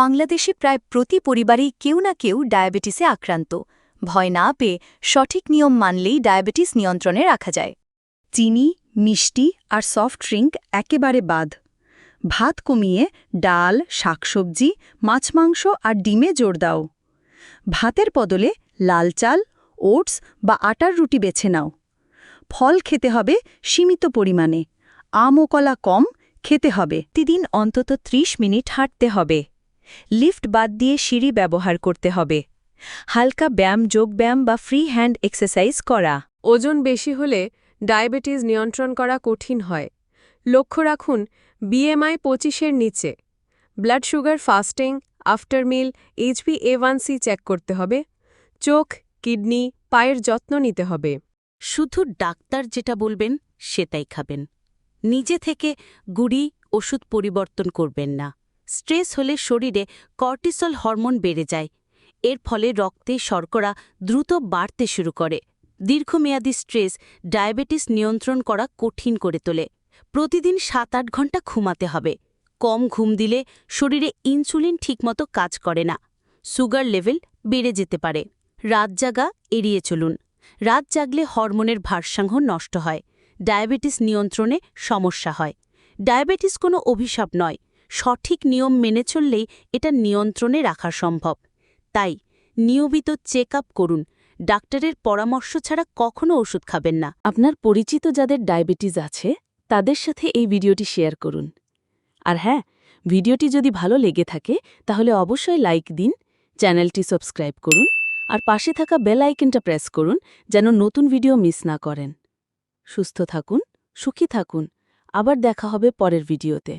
বাংলাদেশে প্রায় প্রতি পরিবারেই কেউ না কেউ ডায়াবেটিসে আক্রান্ত। ভয় না পেয়ে সঠিক নিয়ম মানলেই ডায়াবেটিস নিয়ন্ত্রণে রাখা যায়। চিনি, মিষ্টি আর সফট ড্রিঙ্ক একেবারে বাদ। ভাত কমিয়ে ডাল, শাকসবজি, মাছ, মাংস আর ডিমে জোর দাও। ভাতের বদলে লাল চাল, ওটস বা আটার রুটি বেছে নাও। ফল খেতে হবে সীমিত পরিমাণে। আম ও কলা কম, খেতে হবে। প্রতিদিন অন্তত ৩০ মিনিট হাঁটতে হবে। লিফট বাদ দিয়ে সিঁড়ি ব্যবহার করতে হবে। হালকা ব্যায়াম যোগব্যায়াম বা ফ্রি হ্যান্ড এক্সারসাইজ করা। ওজন বেশি হলে ডায়াবেটিস নিয়ন্ত্রণ করা কঠিন হয়। লক্ষ্য রাখুন বিএমআই পঁচিশের নিচে। Blood sugar fasting after meal HB A C check করতে হবে। চোখ কিডনি পায়ের যত্ন নিতে হবে। শুধু ডাক্তার যেটা বলবেন সেটাই খাবেন। নিজে থেকে গুড়ি ওষুধ পরিবর্তন করবেন না। স্ট্রেস হলে শরীরে কর্টিসল হরমোন বেড়ে যায়। এর ফলে রক্তে শর্করা দ্রুত বাড়তে শুরু করে। দীর্ঘমেয়াদী স্ট্রেস ডায়াবেটিস নিয়ন্ত্রণ করা কঠিন করে তোলে। প্রতিদিন সাত আট ঘণ্টা ঘুমাতে হবে। কম ঘুম দিলে শরীরে ইনসুলিন ঠিকমতো কাজ করে না। সুগার লেভেল বেড়ে যেতে পারে। রাত জাগা এড়িয়ে চলুন। রাত জাগলে হরমোনের ভারসাম্য নষ্ট হয়। ডায়াবেটিস নিয়ন্ত্রণে সমস্যা হয়। ডায়াবেটিস কোনো অভিশাপ নয়। সঠিক নিয়ম মেনে চললেই এটা নিয়ন্ত্রণে রাখা সম্ভব। তাই নিয়মিত চেক করুন। ডাক্তারের পরামর্শ ছাড়া কখনো ওষুধ খাবেন না। আপনার পরিচিত যাদের ডায়াবেটিস আছে, তাদের সাথে এই ভিডিওটি শেয়ার করুন। আর হ্যাঁ ভিডিওটি যদি ভালো লেগে থাকে, তাহলে অবশ্যই লাইক দিন, চ্যানেলটি সাবস্ক্রাইব করুন, আর পাশে থাকা বেল আইকনটা প্রেস করুন যেন নতুন ভিডিও মিস না করেন। সুস্থ থাকুন, সুখী থাকুন। আবার দেখা হবে পরের ভিডিওতে।